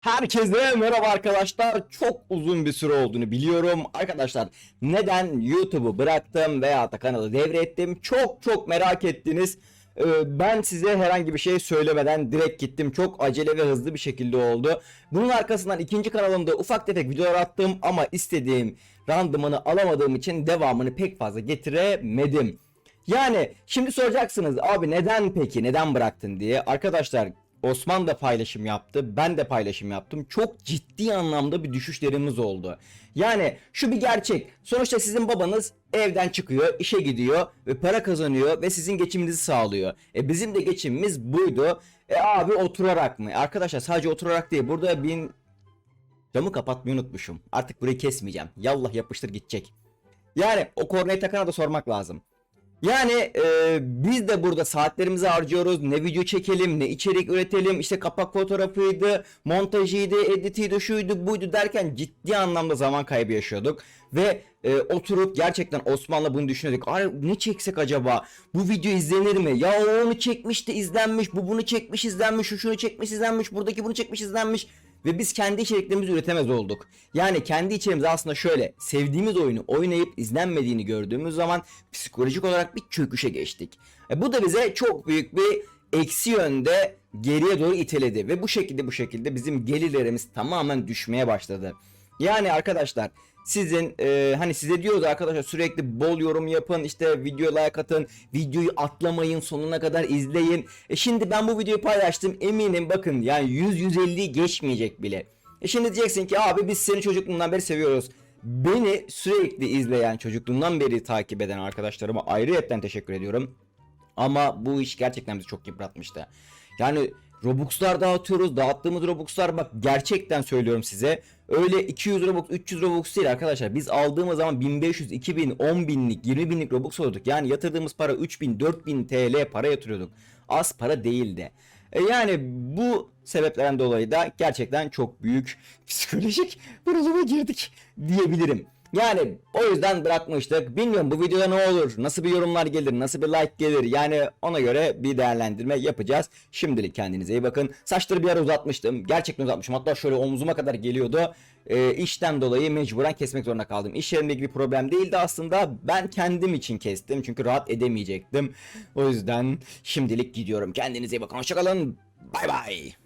Herkese merhaba arkadaşlar. Çok uzun bir süre olduğunu biliyorum. Arkadaşlar neden YouTube'u bıraktım veya da kanalı devrettim? Çok çok merak ettiniz. Ee, Ben size herhangi bir şey söylemeden direkt gittim. Çok acele ve hızlı bir şekilde oldu. Bunun arkasından ikinci kanalımda ufak tefek videolar attım ama istediğim randımanı alamadığım için devamını pek fazla getiremedim. Yani şimdi soracaksınız abi neden peki neden bıraktın diye. Arkadaşlar Osman da paylaşım yaptı. Ben de paylaşım yaptım. Çok ciddi anlamda bir düşüşlerimiz oldu. Yani şu bir gerçek. Sonuçta sizin babanız evden çıkıyor, işe gidiyor ve para kazanıyor ve sizin geçiminizi sağlıyor. E bizim de geçimimiz buydu. E abi oturarak mı? Arkadaşlar sadece oturarak değil. Burada bin camı kapatmayı unutmuşum. Artık burayı kesmeyeceğim. Yallah yapıştır gidecek. Yani o korneyi takana da sormak lazım. Yani e, biz de burada saatlerimizi harcıyoruz. Ne video çekelim, ne içerik üretelim. İşte kapak fotoğrafıydı, montajıydı, editiydi, şuydu, buydu derken ciddi anlamda zaman kaybı yaşıyorduk. Ve e, oturup gerçekten Osman'la bunu düşünüyorduk. Ay ne çeksek acaba? Bu video izlenir mi? Ya o onu çekmişti izlenmiş, bu bunu çekmiş izlenmiş, şu şunu çekmiş izlenmiş, buradaki bunu çekmiş izlenmiş. Ve biz kendi içeriklerimizi üretemez olduk. Yani kendi içerimizi aslında şöyle sevdiğimiz oyunu oynayıp izlenmediğini gördüğümüz zaman psikolojik olarak bir çöküşe geçtik. E, bu da bize çok büyük bir eksi yönde geriye doğru iteledi ve bu şekilde bu şekilde bizim gelirlerimiz tamamen düşmeye başladı. Yani arkadaşlar sizin e, hani size diyordu arkadaşlar sürekli bol yorum yapın işte video like atın videoyu atlamayın sonuna kadar izleyin. E şimdi ben bu videoyu paylaştım eminim bakın yani 100-150'yi geçmeyecek bile. E şimdi diyeceksin ki abi biz seni çocukluğundan beri seviyoruz. Beni sürekli izleyen çocukluğumdan beri takip eden arkadaşlarıma ayrıyetten teşekkür ediyorum. Ama bu iş gerçekten bizi çok yıpratmıştı. Yani Robux'lar dağıtıyoruz. Dağıttığımız Robux'lar bak gerçekten söylüyorum size. Öyle 200 Robux, 300 Robux değil arkadaşlar. Biz aldığımız zaman 1500, 2000, 10 binlik, 20 binlik Robux oluyorduk. Yani yatırdığımız para 3000, 4000 TL para yatırıyorduk. Az para değildi. E yani bu sebeplerden dolayı da gerçekten çok büyük psikolojik bunalıma girdik diyebilirim. Yani o yüzden bırakmıştık. Bilmiyorum bu videoda ne olur? Nasıl bir yorumlar gelir? Nasıl bir like gelir? Yani ona göre bir değerlendirme yapacağız. Şimdilik kendinize iyi bakın. Saçları bir ara uzatmıştım. Gerçekten uzatmışım. Hatta şöyle omzuma kadar geliyordu. Ee, işten dolayı mecburen kesmek zorunda kaldım. İş yerimdeki bir problem değildi aslında. Ben kendim için kestim. Çünkü rahat edemeyecektim. O yüzden şimdilik gidiyorum. Kendinize iyi bakın. Hoşçakalın. Bay bay.